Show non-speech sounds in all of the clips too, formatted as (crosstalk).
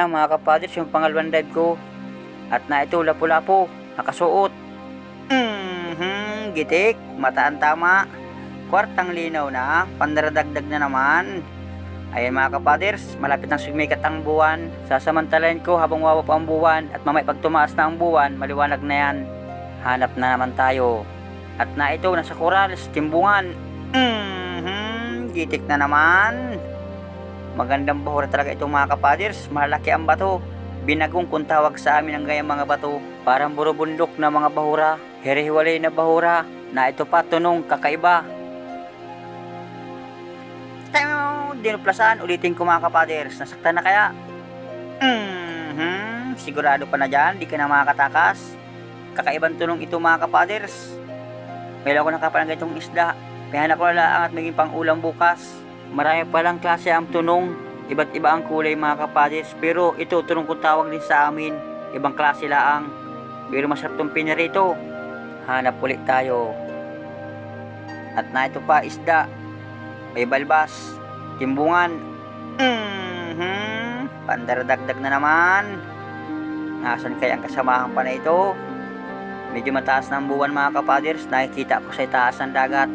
Na mga kapaders, yung pangalawang dive ko. At na ito, lapu-lapo, nakasuot. Mhm, gitik, mataan tama. Kwartang linaw na, pandaradagdag na naman. Ayan mga kapaders, malapit nang sumikat ang buwan. Sasamantalayin ko habang wawa pa ang buwan at mamay pag na ang buwan, maliwanag na yan. Hanap na naman tayo. At na ito, nasa corals, timbungan. Mhm, gitik na naman. Magandang bahura talaga itong mga kapaders, malaki ang bato. Binagong kung tawag sa amin ang gayang mga bato. Parang burubundok na mga bahura, hirihiwalay na bahura, na ito pa tunong kakaiba. Tayo, dinuplasan, ulitin ko mga kapaders. Nasaktan na kaya? Mhm, sigurado pa na dyan, di ka na makakatakas. Kakaibang tunong ito mga kapaders. Kailan ko nakapalang ganitong isda. Kaya ko na lang at maging pang ulam bukas. Marami palang klase ang tunong. Iba't iba ang kulay mga kapaders. Pero ito tunong kung tawag din sa amin. Ibang klase laang. Pero masarap tong pinarito. Hanap ulit tayo. At na ito pa isda. May balbas. Timbungan. Mhm. Pandaradagdag na naman. Nasaan kaya ang kasamahan pa na ito? Medyo mataas na ang buwan mga kapaders. Nakikita ko sa itaas ng dagat.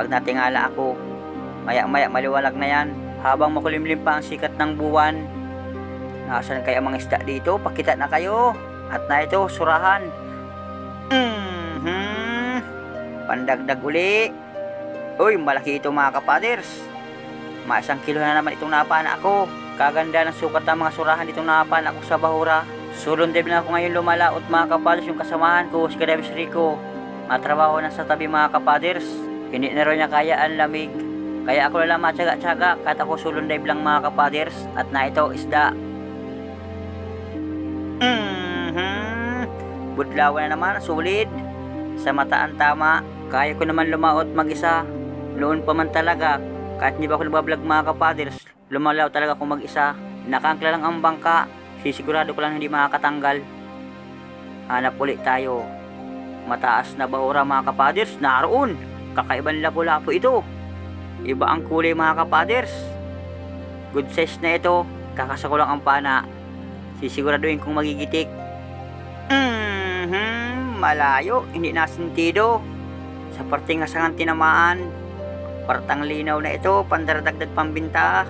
Pag natingala ako, maya maya maliwalag na yan. Habang makulimlim pa ang sikat ng buwan. Nasaan kaya mga isda dito? Pakita na kayo. At na ito, surahan. Mhm. Pandagdag uli. Uy, malaki ito mga kapaders. Maisang kilo na naman itong napana ako. Kaganda ng sukat ng mga surahan itong napana ako sa bahura. Sulon din na ako ngayon lumalaot mga kapaders yung kasamahan ko, si Kadebs Rico. Matrabaho na sa tabi mga kapaders. Hindi na rin niya kaya ang lamig. Kaya ako lang matyaga-tyaga kahit ako sulon dive lang mga kapaders. At na ito isda. Mhm. Budlawan na naman, sulit. Sa mataan tama, kaya ko naman lumaot mag-isa. Noon pa man talaga, kahit hindi ba ako nagbablog mga kapaders, lumalaw talaga ako mag-isa. Nakangkla lang ang bangka, sisigurado ko lang hindi makakatanggal. Hanap ulit tayo. Mataas na bahura mga kapaders, naroon. Kakaibang lapu-lapu ito. Iba ang kulay mga kapaders. Good size na ito, kakasa ko lang ang pana. Sisiguraduhin kong magigitik. Mhm, malayo, hindi na sentido. Sa parting hasangan tinamaan, partang linaw na ito, pandaradagdag pambinta.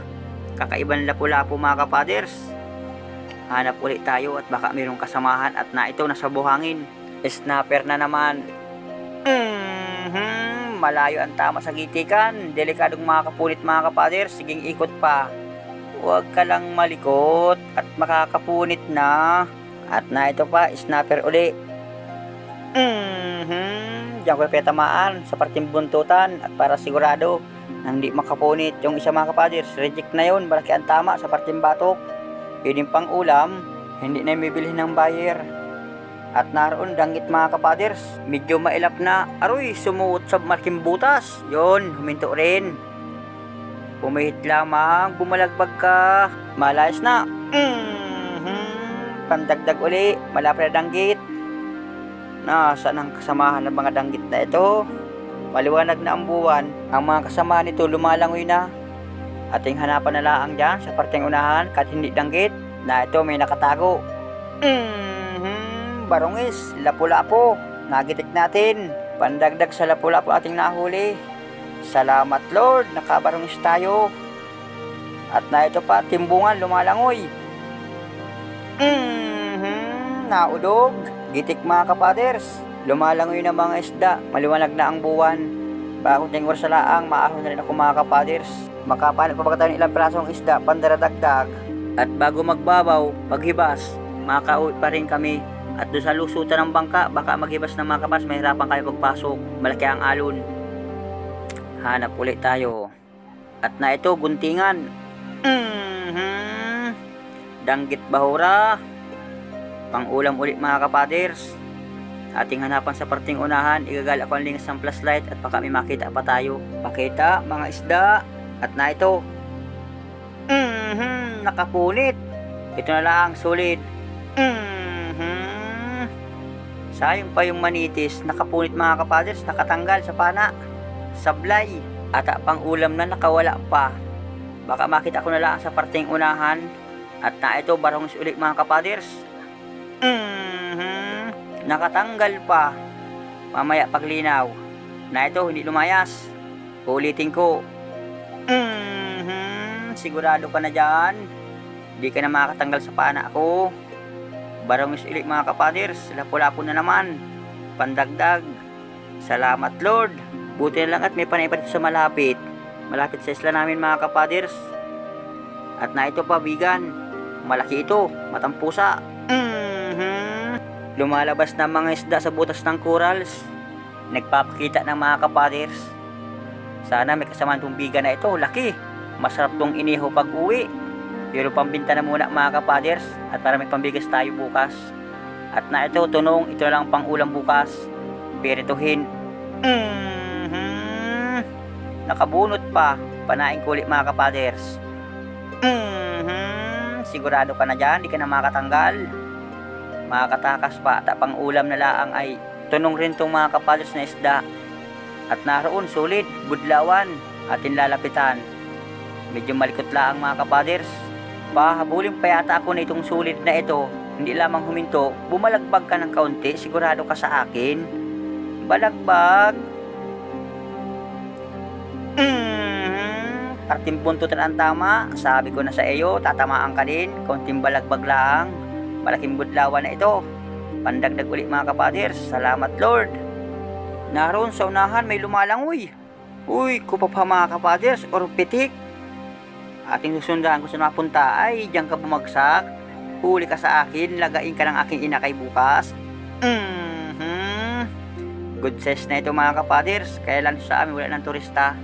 Kakaibang lapu-lapu mga kapaders. Hanap ulit tayo at baka mayroong kasamahan at na ito nasa buhangin. Snapper na naman. Mhm, malayo ang tama sa gitikan. Delikadong mga kapunit mga kapaders. Siging ikot pa. Huwag ka lang malikot at makakapunit na. At na ito pa, snapper uli. Mhm, diyan ko petamaan sa parting buntutan at para sigurado na hindi makapunit yung isa mga kapaders. Reject na yun, malaki ang tama sa parting batok. Yung pang ulam, hindi na bibili ng buyer. At naroon danggit mga kapaders, medyo mailap na. Aroy, sumuot sa malaking butas. Yun, huminto rin. Pumihit lamang, bumalagbag ka. Malayas na. Mhm. Pandagdag uli, malapit na danggit. Nasaan ang kasamahan ng mga danggit na ito? Maliwanag na ang buwan. Ang mga kasamahan nito lumalangoy na. Ating hanapan na lang dyan sa parteng unahan kahit hindi danggit na ito may nakatago. Mhm. Barongis, lapu-lapo. Nagitik natin. Pandagdag sa lapu-lapo ating nahuli. Salamat Lord, nakabarongis tayo. At na ito pa, timbungan, lumalangoy. Mhm, naudog. Gitik mga kapaders. Lumalangoy na mga isda, maliwanag na ang buwan. Bago tingwar sa laang, maahon na rin ako mga kapaders. Makapanik pa ba tayo ng ilang pirasong isda, pandaradagdag. At bago magbabaw, paghibas, makauwi pa rin kami. At doon sa lusutan ng bangka, baka maghibas ng mga kapas, mahirapan kayo pagpasok. Malaki ang alon. Hanap ulit tayo. At na ito, guntingan. Mhm. Danggit bahura. Pang-ulam ulit mga kapaders. Ating hanapan sa parting unahan, igagal ako ang lingas ng flashlight at baka may makita pa tayo. Pakita, mga isda. At na ito. Mhm, nakapunit. Ito na lang, solid. Mhm. Sayang pa yung manitis, nakapunit mga kapaders, nakatanggal sa pana. Sablay. At pang ulam na nakawala pa. Baka makita ko na lang sa parting unahan. At na ito, barong ulit mga kapaders. Mhm. Nakatanggal pa. Mamaya paglinaw. Na ito, hindi lumayas. Ulitin ko. Mhm. Sigurado ka na dyan. Hindi ka na makakatanggal sa pana ko. Barong ulit mga kapaders. Lapo-lapo na naman. Pandagdag. Salamat Lord. Buti na lang at may panay pa dito sa malapit. Malapit sa isla namin mga kapaders. At na ito pa, vegan. Malaki ito, matampusa. Mhm. Lumalabas na mga isda sa butas ng corals. Nagpapakita ng mga kapaders. Sana may kasamaan tong vegan na ito, laki. Masarap tong iniho pag uwi. Pero pambinta na muna mga kapaders at para may pambigas tayo bukas. At na ito, tunong, ito na lang pang ulam bukas. Pirituhin. Mhm. Nakabunot pa. Panain ko ulit mga kapaders. Mhm. Sigurado ka na dyan, di ka na makatanggal. Makakatakas pa at pang ulam na laang ay tunong rin tong mga kapaders na isda. At naroon, sulit, budlawan, atin lalapitan. Medyo malikot lang mga kapaders. Pahabulin pa yata ako na itong sulit na ito. Hindi lamang huminto, bumalagbag ka ng kaunti, sigurado ka sa akin. Balagbag. Mm, parting buntutan ang tama. Sabi ko na sa iyo, tatamaan ka din. Konting balagbag lang. Malaking budlawan na ito. Pandagdag ulit mga kapaders. Salamat Lord. Naroon sa unahan may lumalangoy. Uy, kupa pa mga kapaders or pitik. Ating susundahan kung saan mapunta ay diyan ka bumagsak. Huli ka sa akin, lagain ka ng aking inakay bukas. Mhm. Good size na ito mga kapaders. Kaya lang sa amin wala ng turista.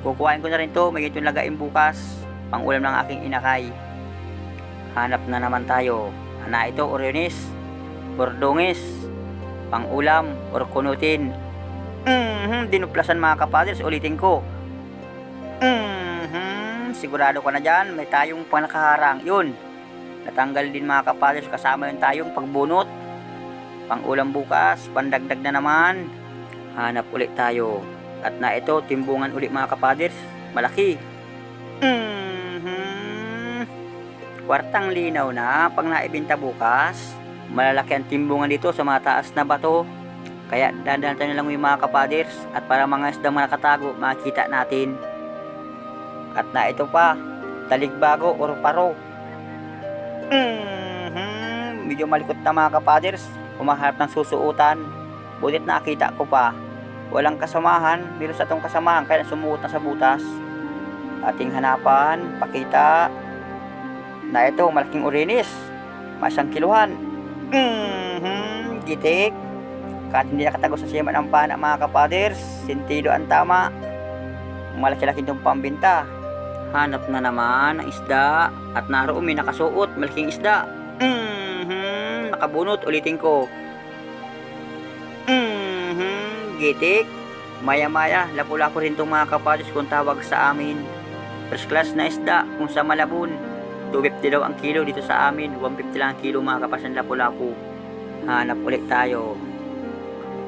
Kukuhain ko na rin to, may itong lagain bukas. Pang ulam ng aking inakay. Hanap na naman tayo. Ana ito, orionis. Bordongis. Pang ulam, or kunutin. Mhm, dinuplasan mga kapaders, ulitin ko. Sigurado ka na dyan, may tayong panakaharang. Yun, natanggal din mga kapaders, kasama yung tayong pagbunot. Pang ulam bukas, pandagdag na naman. Hanap ulit tayo. At na ito, timbungan ulit mga kapaders. Malaki. Mhm. Kwartang linaw na pag naibinta bukas. Malalaki ang timbungan dito sa mataas na bato. Kaya dandan tayo lang yung mga kapaders at para mga isdang nakatago makita natin. At na ito pa, taligbago or paro. Mhm. Medyo malikot na mga kapaders, humaharap ng susuutan. Butit nakita ko pa. Walang kasamahan, pero sa tong kasamahan kaya sumuot na sa butas. Ating hanapan, pakita. Na ito, malaking urinis. Masang kiluhan. Mhm, gitik. Kahit hindi nakatago sa siyaman ang pana mga kapaders, sentido ang tama. Malaki-laki itong pambinta. Hanap na naman ng isda at naroon may nakasuot, malaking isda. Mhm, nakabunot, ulitin ko. Mhm, gitik. Maya-maya, lapu-lapo rin itong mga kapaders kung tawag sa amin. First class na isda kung sa Malabon. 250 daw ang kilo dito sa amin. 150 lang ang kilo mga kapas ng lapu-lapu. Hanap ulit tayo.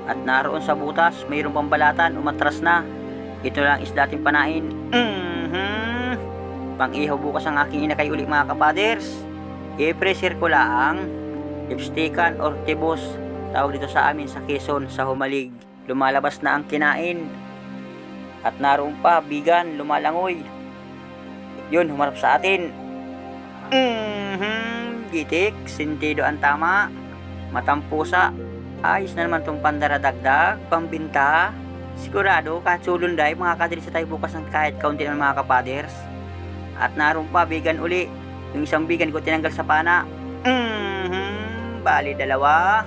At naroon sa butas, mayroong pambalatan, umatras na. Ito lang isda ating panain. Mhm. Pang-ihaw bukas ang aking inakay ulit mga kapaders. I-pressure ko lang. Lipstickan or tibos. Tawag dito sa amin sa Quezon, sa Humalig. Lumalabas na ang kinain. At naroon pa, bigan, lumalangoy. Yun, humarap sa atin. Mhm. Gitik, sentido ang tama. Matampusa. Ayos na naman tong pandaradagdag, pambinta. Sigurado, kahit sulunday, makakadali sa tayo bukas ng kahit kaunti ng mga kapaders. At naroon pa, bigan uli. Yung isang bigan ko tinanggal sa pana. Mhm. Bali, dalawa.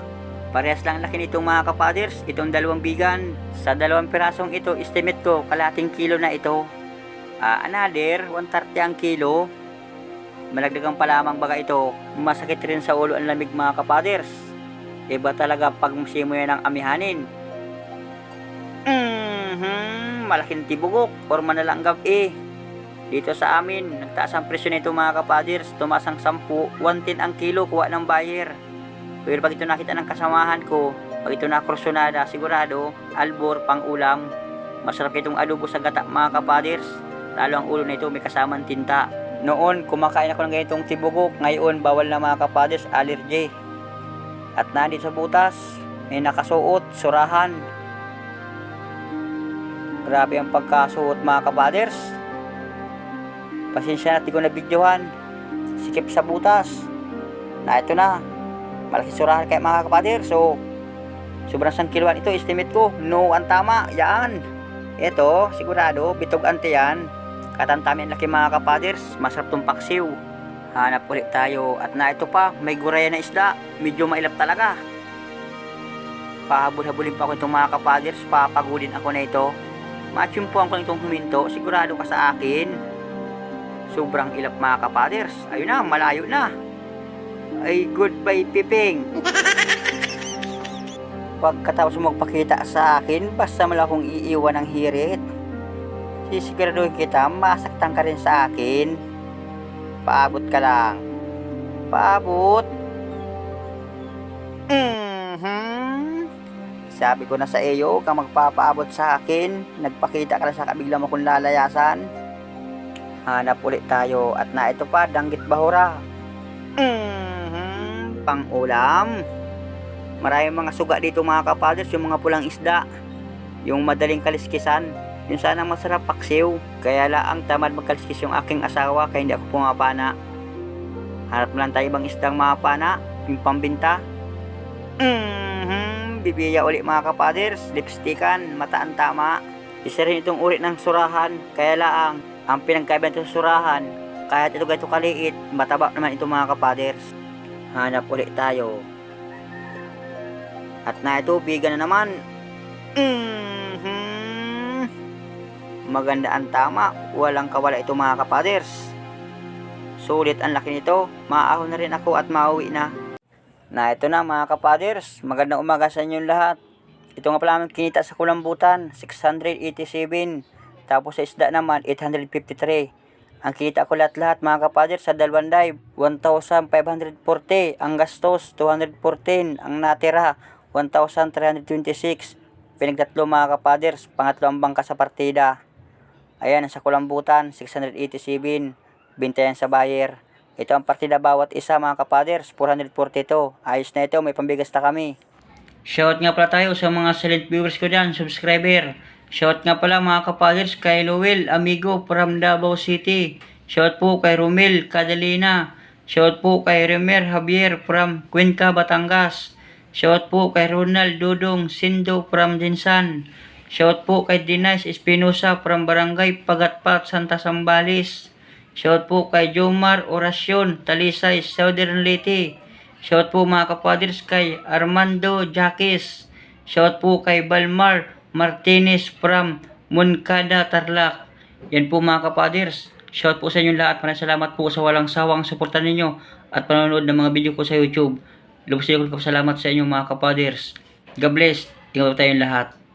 Parehas lang laki nitong mga kapaders, itong dalawang bigan. Sa dalawang pirasong ito, estimate ko, kalating kilo na ito. Ah, another, 130 ang kilo. Malagdagang pa lamang baga ito. Masakit rin sa ulo ang lamig mga kapaders. Iba talaga pag musimo yan ang amihanin. Malaking tibugok or manalanggab eh. Dito sa amin, nagtaas ang presyo nito mga kapaders. Tumaas ang 10, 110 ang kilo kuha ng buyer. Pero pag ito nakita ng kasamahan ko, pag ito na krusonada, sigurado, albor, pang ulam, masarap itong adobo sa gata mga kapaders. Lalo ang ulo na ito may kasamang tinta. Noon, kumakain ako ng ganitong tibugok. Ngayon, bawal na mga kapaders, allergy. At nandito sa butas, may nakasuot, surahan. Grabe ang pagkasuot mga kapaders. Pasensya na, di ko na videohan. Sikip sa butas. Na ito na. Malaki surahan kay mga kapaders. So, sobrang sang kiluan ito, estimate ko. No, ang tama. Yan. Ito, sigurado, bitog ante yan. Katantamin laki mga kapaders, masarap tong paksiw. Hanap ulit tayo at na ito pa, may guraya na isda. Medyo mailap talaga. Pahabol-habulin pa ako itong mga kapaders, papagulin ako na ito. Matsyumpuan ko itong huminto, sigurado ka sa akin. Sobrang ilap mga kapaders. Ayun na, malayo na. Ay, goodbye piping. (laughs) Pagkatapos mo magpakita sa akin, basta mala akong iiwan ng hirit. Sisiguraduhin kita, masaktan ka rin sa akin. Paabot ka lang. Paabot. Mhm. Sabi ko na sa iyo, kang magpapaabot sa akin. Nagpakita ka lang sa kabigla mo kung lalayasan. Hanap ulit tayo at na ito pa, danggit bahura. Mhm. Pang ulam. Maraming mga suga dito mga kapaders, yung mga pulang isda. Yung madaling kaliskisan. Yung sana masarap paksiw. Kaya laang tamad magkaliskis yung aking asawa kaya hindi ako pumapana. Harap lang tayo bang isdang mapana. Yung pambinta. Mhm. Bibiya uli mga kapaders. Lipstickan. Mataan tama. Isa rin itong uri ng surahan. Kaya laang ang pinagkaiba nito sa surahan. Kahit ito ganito kaliit, mataba naman ito mga kapaders. Hanap ulit tayo. At na ito, biga na naman. Mhm. Maganda ang tama. Walang kawala ito mga kapaders. Sulit ang laki nito. Maahon na rin ako at mauwi na. Na ito na mga kapaders. Magandang umaga sa inyong lahat. Ito nga pala aming kinita sa kulambutan. 687. Tapos sa isda naman, 853. Ang kita ko lahat-lahat mga kapaders sa dalawang dive, 1,540. Ang gastos, 214. Ang natira, 1,326. Pinagtatlo mga kapaders, pangatlo ang bangka sa partida. Ayan, sa kulambutan, 687. Bintayan sa buyer. Ito ang partida bawat isa mga kapaders, 442. Ayos na ito, may pambigas na kami. Shout nga pala tayo sa mga silent viewers ko dyan, subscriber. Shout nga pala mga kapaders kay Lowell, amigo from Davao City. Shout po kay Romel Cadalina. Shout po kay Remer Javier from Cuenca, Batangas. Shout po kay Ronald Dudong Sindo from Dinsan. Shout po kay Dinas Espinosa from Barangay Pagatpat, Santa Sambales. Shout po kay Jomar Orasyon, Talisay, Southern Leyte. Shout po mga kapaders kay Armando Jaques. Shout po kay Balmar Martinez from Moncada, Tarlac. Yan po mga kapaders. Shout po sa inyo lahat. Maraming salamat po sa walang sawang suporta ninyo at panonood ng mga video ko sa YouTube. Lubos ko salamat sa inyo mga kapaders. God bless. Po tayong lahat.